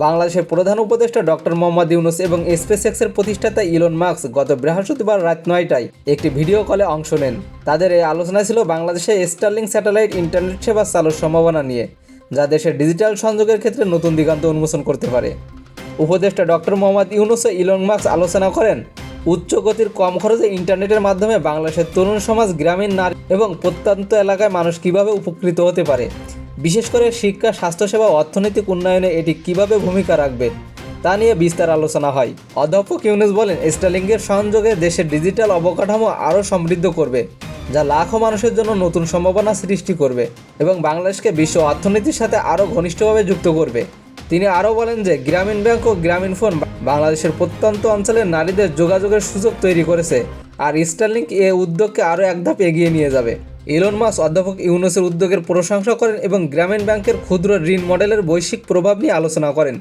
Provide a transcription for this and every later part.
বাংলাদেশের প্রধান উপদেষ্টা ডক্টর মোহাম্মদ ইউনুস এবং স্পেস এক্সের প্রতিষ্ঠাতা ইলন মার্কস গত বৃহস্পতিবার রাত নয়টায় একটি ভিডিও কলে অংশ নেন। তাদের এই আলোচনা ছিল বাংলাদেশে স্টার্লিং স্যাটেলাইট ইন্টারনেট সেবা চালুর সম্ভাবনা নিয়ে, যা দেশের ডিজিটাল সংযোগের ক্ষেত্রে নতুন দিগান্ত উন্মোচন করতে পারে। উপদেষ্টা ডক্টর মোহাম্মদ ইউনুস ও ইলন মার্কস আলোচনা করেন উচ্চ গতির কম খরচে ইন্টারনেটের মাধ্যমে বাংলাদেশের তরুণ সমাজ, গ্রামীণ নারী এবং প্রত্যন্ত এলাকায় মানুষ কীভাবে উপকৃত হতে পারে। বিশেষ করে শিক্ষা, স্বাস্থ্যসেবা অর্থনৈতিক উন্নয়নে এটি কীভাবে ভূমিকা রাখবে তা নিয়ে বিস্তার আলোচনা হয়। অধ্যাপক ইউনুস বলেন স্টারলিংকের সংযোগে দেশের ডিজিটাল অবকাঠামো আরও সমৃদ্ধ করবে, যা লাখো মানুষের জন্য নতুন সম্ভাবনা সৃষ্টি করবে এবং বাংলাদেশকে বিশ্ব অর্থনীতির সাথে আরও ঘনিষ্ঠভাবে যুক্ত করবে। তিনি আরও বলেন যে, গ্রামীণ ব্যাংক ও গ্রামীণ ফোন বাংলাদেশের প্রত্যন্ত অঞ্চলের নারীদের যোগাযোগের সুযোগ তৈরি করেছে, আর স্টারলিংক এ উদ্যোগকে আরও এক ধাপ এগিয়ে নিয়ে যাবে। ইলন মাস অধ্যাপক ইউনুসের উদ্যোগের প্রশংসা করেন এবং গ্রামীণ ব্যাংকের ক্ষুদ্র ঋণ মডেলের বৈশ্বিক প্রভাব নিয়ে আলোচনা করেন।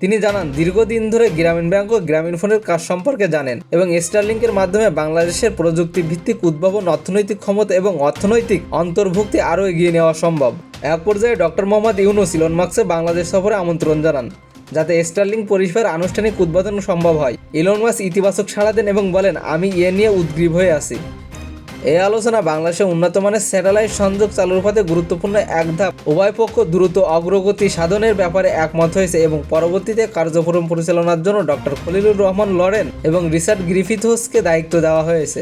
তিনি জানান, দীর্ঘদিন ধরে গ্রামীণ ব্যাংক ও গ্রামীণ ফোনের কাজ সম্পর্কে জানেন এবং স্টারলিংকের মাধ্যমে বাংলাদেশের প্রযুক্তি ভিত্তিক উদ্ভাবন, অর্থনৈতিক ক্ষমতা এবং অর্থনৈতিক অন্তর্ভুক্তি আরও এগিয়ে নেওয়া সম্ভব। এক পর্যায়ে ডক্টর মোহাম্মদ ইউনুস ইলন মার্কসে বাংলাদেশ সফরে আমন্ত্রণ জানান, যাতে স্টারলিং পরিষেবার আনুষ্ঠানিক উদ্বোধন সম্ভব হয়। ইলন মার্কস ইতিবাচক সাড়া দেন এবং বলেন, আমি এ নিয়ে উদ্গ্রীব হয়ে আছি। এই আলোচনা বাংলাদেশে উন্নত মানের স্যাটেলাইট সংযোগ চালুর পথে গুরুত্বপূর্ণ এক ধাপ। উভয় পক্ষ দ্রুত অগ্রগতি সাধনের ব্যাপারে একমত হয়েছে এবং পরবর্তীতে কার্যক্রম পরিচালনার জন্য ডক্টর খলিলুর রহমান লরেন এবং রিচার্ড গ্রিফিথোসকে দায়িত্ব দেওয়া হয়েছে।